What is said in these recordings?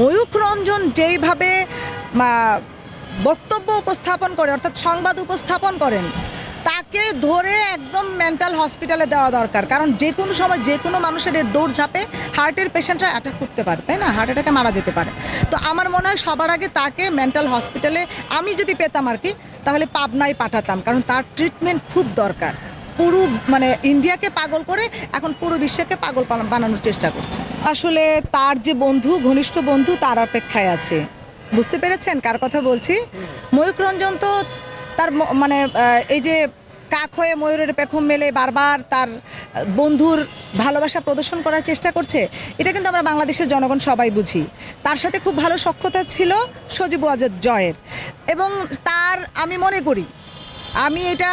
ময়ূক রঞ্জন যেইভাবে বক্তব্য উপস্থাপন করে, অর্থাৎ সংবাদ উপস্থাপন করেন, তাকে ধরে একদম মেন্টাল হসপিটালে দেওয়া দরকার। কারণ যে কোনো সময় যে কোনো মানুষের এর দৌড় ঝাঁপে হার্টের পেশেন্টরা অ্যাটাক করতে পারে, তাই না? হার্ট অ্যাটাকে মারা যেতে পারে। তো আমার মনে হয় সবার আগে তাকে মেন্টাল হসপিটালে আমি যদি পেতাম আর কি, তাহলে পাবনায় পাঠাতাম, কারণ তার ট্রিটমেন্ট খুব দরকার। পুরো মানে ইন্ডিয়াকে পাগল করে এখন পুরো বিশ্বকে পাগল বানানোর চেষ্টা করছে। আসলে তার যে বন্ধু, ঘনিষ্ঠ বন্ধু, তার অপেক্ষায় আছে। বুঝতে পেরেছেন কার কথা বলছি? ময়ূক রঞ্জন তো তার মানে এই যে কাক হয়ে ময়ূরের পেখম মেলে বারবার তার বন্ধুর ভালোবাসা প্রদর্শন করার চেষ্টা করছে, এটা কিন্তু আমরা বাংলাদেশের জনগণ সবাই বুঝি। তার সাথে খুব ভালো সক্ষতা ছিল সজীব ওয়াজেদ জয়ের। এবং তার, আমি মনে করি আমি এটা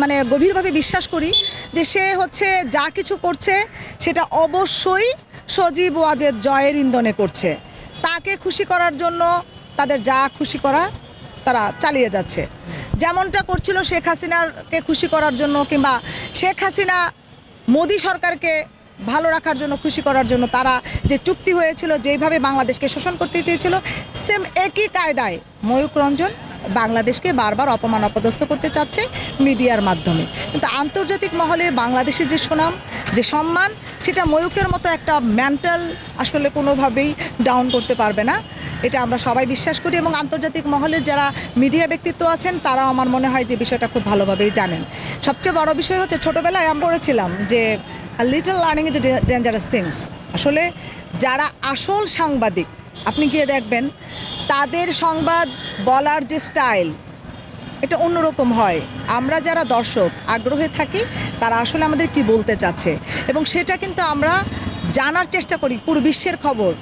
মানে গভীরভাবে বিশ্বাস করি যে সে হচ্ছে যা কিছু করছে, সেটা অবশ্যই সজীব ওয়াজেদ জয়ের ইন্ধনে করছে। তাকে খুশি করার জন্য তাদের যা খুশি করা তারা চালিয়ে যাচ্ছে। যেমনটা করছিল শেখ হাসিনাকে খুশি করার জন্য কিংবা শেখ হাসিনা মোদী সরকারকে ভালো রাখার জন্য খুশি করার জন্য তারা যে চুক্তি হয়েছিল, যেইভাবে বাংলাদেশকে শোষণ করতে চেয়েছিল সেম একই কায়দায় ময়ূক রঞ্জন বাংলাদেশকে বারবার অপমান অপদস্থ করতে চাচ্ছে মিডিয়ার মাধ্যমে। কিন্তু আন্তর্জাতিক মহলে বাংলাদেশের যে সুনাম, যে সম্মান, সেটা ময়ূকের মতো একটা মেন্টাল আসলে কোনোভাবেই ডাউন করতে পারবে না। এটা আমরা সবাই বিশ্বাস করি এবং আন্তর্জাতিক মহলের যারা মিডিয়া ব্যক্তিত্ব আছেন তারা আমার মনে হয় যে বিষয়টা খুব ভালোভাবেই জানেন। সবচেয়ে বড় বিষয় হচ্ছে, ছোটোবেলায় আমি পড়েছিলাম যে little learning is dangerous things আসলে যারা আসল সাংবাদিক আপনি গিয়ে দেখবেন, তাদের সংবাদ বলার যে স্টাইল, এটা অন্যরকম হয়। আমরা যারা দর্শক, আগ্রহে থাকি, তারা আসলে আমাদের কি বলতে চাচ্ছে? এবং সেটা কিন্তু আমরা জানার চেষ্টা করি, পুরো বিশ্বের খবর।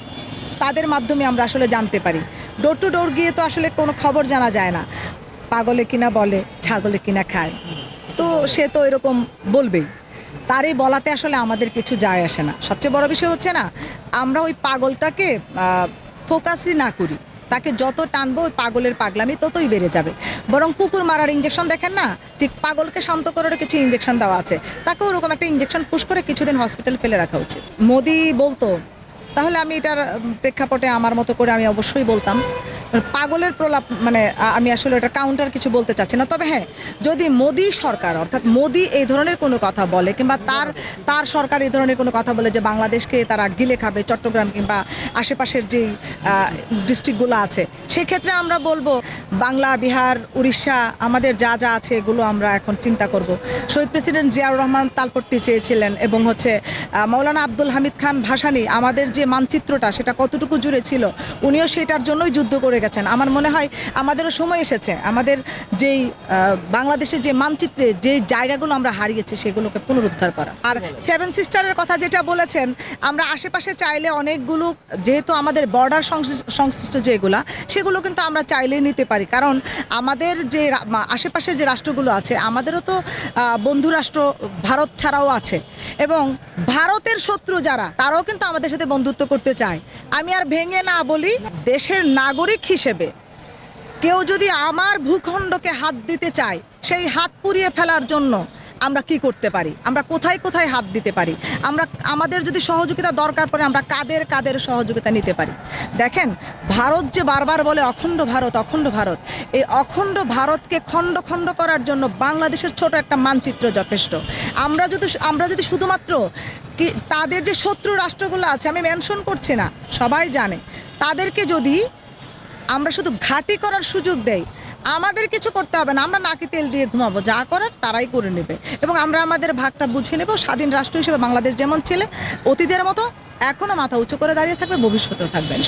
তাদের মাধ্যমে আমরা আসলে জানতে পারি। ডোর টু ডোর গিয়ে তো আসলে কোনো খবর জানা যায় না। পাগলে কিনা বলে, ছাগলে কিনা খায়। তো সে তো এরকম বলবেই। তার এই বলাতে আসলে আমাদের কিছু যায় আসে না। সবচেয়ে বড় বিষয় হচ্ছে না, আমরা ওই পাগলটাকে ফোকাসই না করি। তাকে যত টানবো ওই পাগলের পাগলামি ততই বেড়ে যাবে। বরং কুকুর মারার ইঞ্জেকশন দেখেন না? ঠিক পাগলকে শান্ত করার কিছু ইঞ্জেকশন দেওয়া আছে। তাকে ওরকম একটা ইঞ্জেকশন পুশ করে কিছুদিন হসপিটাল ফেলে রাখা উচিত। মোদি বলতো, তাহলে আমি এটার প্রেক্ষাপটে আমার মতো করে আমি অবশ্যই বলতাম। পাগলের প্রলাপ মানে আমি আসলে এটা কাউন্টার কিছু বলতে চাচ্ছি না। তবে হ্যাঁ যদি মোদি সরকার, অর্থাৎ মোদি এই ধরনের কোনো কথা বলে, কিংবা তার তার সরকার এই ধরনের কোনো কথা বলে যে বাংলাদেশকে তারা গিলে খাবে, চট্টগ্রাম কিংবা আশেপাশের যেই ডিস্ট্রিক্টগুলো আছে সেই ক্ষেত্রে আমরা বলব, বাংলা, বিহার, উড়িষ্যা, আমাদের যা যা আছে এগুলো আমরা এখন চিন্তা করব। শহীদ প্রেসিডেন্ট জিয়াউর রহমান তালপট্টি চেয়েছিলেন এবং হচ্ছে মৌলানা আব্দুল হামিদ খান ভাসানি, আমাদের যে মানচিত্রটা সেটা কতটুকু জুড়ে ছিল, উনিও সেটার জন্যই যুদ্ধ করে গেছেন। আমার মনে হয় আমাদেরও সময় এসেছে। আমাদের যেই বাংলাদেশের যে মানচিত্রে যে জায়গাগুলো আমরা হারিয়েছি সেগুলোকে পুনরুদ্ধার করা। আর সেভেন সিস্টারের কথা যেটা বলেছেন, আমরা আশেপাশে চাইলে অনেকগুলো, যেহেতু আমাদের বর্ডার সংশ্লিষ্ট যেগুলা, সেগুলো কিন্তু আমরা চাইলেই নিতে পারি। কারণ আমাদের যে আশেপাশের যে রাষ্ট্রগুলো আছে, আমাদেরও তো বন্ধু রাষ্ট্র ভারত ছাড়াও আছে। এবং ভারতের শত্রু যারা, তারাও কিন্তু আমাদের সাথে বন্ধুত্ব করতে চায়। আমি আর ভেঙে না বলি, দেশের নাগরিক হিসেবে। কেউ যদি আমার ভূখণ্ডকে হাত দিতে চায়, সেই হাত পুড়িয়ে ফেলার জন্য আমরা কি করতে পারি? আমরা কোথায় কোথায় হাত দিতে পারি? আমরা, আমাদের যদি সহযোগিতা দরকার পড়ে, আমরা কাদের কাদের সহযোগিতা নিতে পারি? দেখেন, ভারত যে বারবার বলে অখণ্ড ভারত অখণ্ড ভারত, এই অখণ্ড ভারতকে খণ্ড খণ্ড করার জন্য বাংলাদেশের ছোট একটা মানচিত্র যথেষ্ট। আমরা যদি আমরা যদি শুধুমাত্র কি, তাদের যে শত্রু রাষ্ট্রগুলো আছে, আমি মেনশন করছি না, সবাই জানে। তাদেরকে যদি আমরা শুধু ঘাটি করার সুযোগ দেই। আমাদের কিছু করতে হবে না, আমরা নাকি তেল দিয়ে ঘুমাবো। যা করার তারাই করে নেবে। এবং আমরা আমাদের ভাগটা বুঝে নেব। স্বাধীন রাষ্ট্র হিসেবে বাংলাদেশ যেমন ছেলে, অতীতের মতো এখনও মাথা উঁচু করে দাঁড়িয়ে থাকবে, ভবিষ্যতেও থাকবেন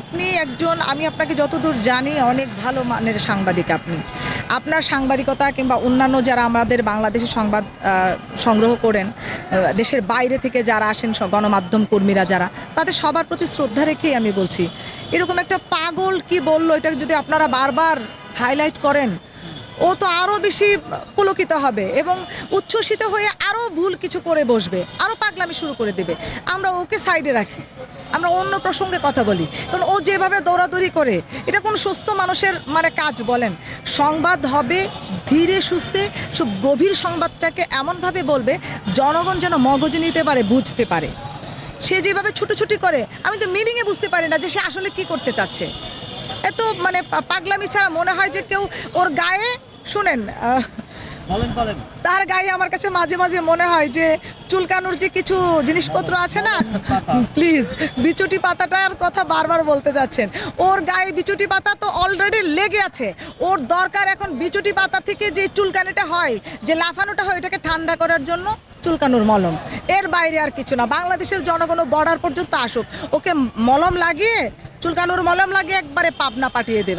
আপনি একজন, আমি আপনাকে যতদূর জানি, অনেক ভালো মানের সাংবাদিক আপনি। আপনার সাংবাদিকতা কিংবা অন্যান্য যারা আমাদের বাংলাদেশে সংবাদ সংগ্রহ করেন দেশের বাইরে থেকে যারা আসেন গণমাধ্যম কর্মীরা যারা, তাদের সবার প্রতি শ্রদ্ধা রেখেই আমি বলছি। এরকম একটা পাগল কি বলল? এটা যদি আপনারা বারবার হাইলাইট করেন ও তো আরও বেশি পুলকিত হবে এবং উচ্ছ্বসিত হয়ে আরও ভুল কিছু করে বসবে আরও পাগলামি শুরু করে দেবে। আমরা ওকে সাইডে রাখি, আমরা অন্য প্রসঙ্গে কথা বলি। কারণ ও যেভাবে দৌড়াদৌড়ি করে, এটা কোন সুস্থ মানুষের মানে কাজ বলেন। সংবাদ হবে ধীরে সুস্থে, সব গভীর সংবাদটাকে এমনভাবে বলবে, জনগণ যেন মগজ নিতে পারে, বুঝতে পারে। সে যেভাবে ছুটোছুটি করে, আমি তো মিনিংয়ে বুঝতে পারি না যে সে আসলে কি করতে চাচ্ছে। এত মানে পাগলামি ছাড়া মনে হয় যে কেউ ওর গায়ে শুনেন আহ, বলেন বলেন। তার গায়ে আমার কাছে মাঝে মাঝে মনে হয় যে চুলকানোর যে কিছু জিনিসপত্র আছে না প্লিজ বিচুটি পাতাটার কথা বারবার বলতে যাচ্ছেন। ওর গায়ে বিচুটি পাতা তো অলরেডি লেগে আছে। ওর দরকার এখন বিচুটি পাতা থেকে যে চুলকানিটা হয় যে লাফানোটা হয় এটাকে ঠান্ডা করার জন্য চুলকানোর মলম। এর বাইরে আর কিছু না। বাংলাদেশের জনগণ বর্ডার পর্যন্ত আসুক। ওকে মলম লাগিয়ে চুলকানোর মলম লাগিয়ে একবারে পাবনা পাঠিয়ে দেবে।